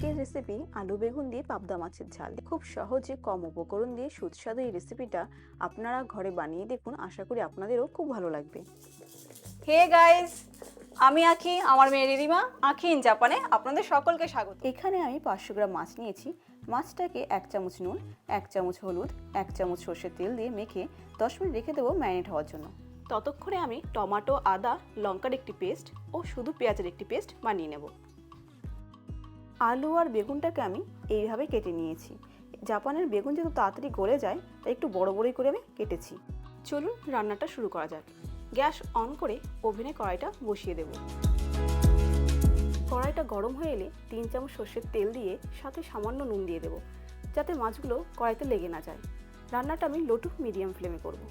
আজকের রেসিপি আলু বেগুন দিয়ে পাবদা মাছের ঝাল। খুব সহজে কম উপকরণ দিয়ে সুস্বাদু এই রেসিপিটা আপনারা ঘরে বানিয়ে দেখুন। আশা করি আপনাদেরও খুব ভালো লাগবে। হে গাইস আমি আঁকি, আমার মেয়ে রিদিমা, আঁকি ইন জাপানে আপনাদের সকলকে স্বাগত। এখানে আমি পাঁচশো গ্রাম মাছ নিয়েছি। মাছটাকে এক চামচ নুন, এক চামচ হলুদ, এক চামচ সর্ষের তেল দিয়ে মেখে দশ মিনিট রেখে দেবো ম্যারিনেট হওয়ার জন্য। ততক্ষণে আমি টমেটো, আদা, লঙ্কার একটি পেস্ট ও শুধু পেঁয়াজের একটি পেস্ট বানিয়ে নেব। আলু আর বেগুনটাকে আমি এইভাবে কেটে নিয়েছি। জাপানের বেগুন যেহেতু তাড়াতাড়ি গলে যায়, তাই একটু বড় বড়ই করে আমি কেটেছি। চলুন রান্নাটা শুরু করা যাক। গ্যাস অন করে ওভেনে কড়াইটা বসিয়ে দেব। কড়াইটা গরম হয়ে এলে তিন চামচ সর্ষের তেল দিয়ে সাথে সামান্য নুন দিয়ে দেবো, যাতে মাছগুলো কড়াইতে লেগে না যায়। রান্নাটা আমি লো টু মিডিয়াম ফ্লেমে করব।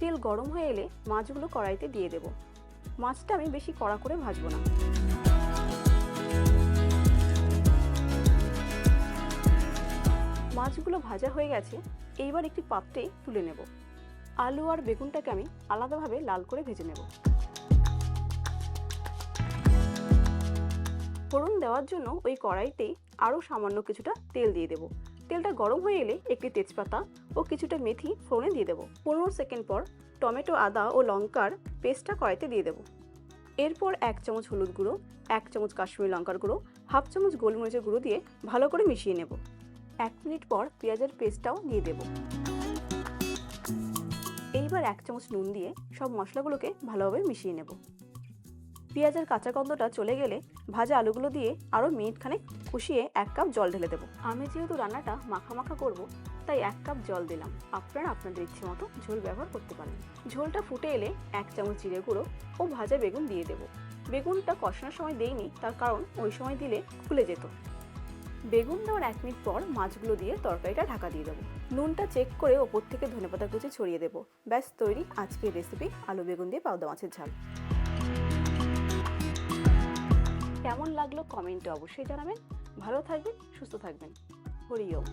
তেল গরম হয়ে এলে মাছগুলো কড়াইতে দিয়ে দেব। মাছটা আমি বেশি কড়া করে ভাজবো না। মাছগুলো ভাজা হয়ে গেছে, এইবার একটি পাত্রে তুলে নেব। আলু আর বেগুনটাকে আমি আলাদাভাবে লাল করে ভেজে নেব। ফোড়ন দেওয়ার জন্য ওই কড়াইতে আরও সামান্য কিছুটা তেল দিয়ে দেবো। তেলটা গরম হয়ে এলে একটি তেজপাতা ও কিছুটা মেথি ফোড়নে দিয়ে দেবো। পনেরো সেকেন্ড পর টমেটো, আদা ও লঙ্কার পেস্টটা কড়াইতে দিয়ে দেবো। এরপর এক চামচ হলুদ গুঁড়ো, এক চামচ কাশ্মীরি লঙ্কার গুঁড়ো, হাফ চামচ গোলমরিচের গুঁড়ো দিয়ে ভালো করে মিশিয়ে নেব। এক মিনিট পর পেঁয়াজের পেস্টটাও দিয়ে দেব। এইবার এক চামচ নুন দিয়ে সব মশলাগুলোকে ভালোভাবে মিশিয়ে নেব। পেঁয়াজের কাঁচা গন্ধটা চলে গেলে ভাজা আলুগুলো দিয়ে আরও মিনিট খানেক কষিয়ে এক কাপ জল ঢেলে দেবো। আমি যেহেতু রান্নাটা মাখা মাখা করব, তাই এক কাপ জল দিলাম। আপনারা আপনাদের ইচ্ছে মতো ঝোল ব্যবহার করতে পারেন। ঝোলটা ফুটে এলে এক চামচ জিরে গুঁড়ো ও ভাজা বেগুন দিয়ে দেবো। বেগুনটা কষানোর সময় দেইনি, তার কারণ ওই সময় দিলে খুলে যেত। বেগুন দেওয়ার এক মিনিট পর মাছগুলো দিয়ে তরকারিটা ঢাকা দিয়ে দেবো। নুনটা চেক করে ওপর থেকে ধনেপাতা কুচি ছড়িয়ে দেবো। ব্যাস, তৈরি আজকের রেসিপি আলু বেগুন দিয়ে পাউদা মাছের ঝাল। কেমন লাগল কমেন্টে অবশ্যই জানাবেন। ভালো থাকবেন, সুস্থ থাকবেন। হরি ওম।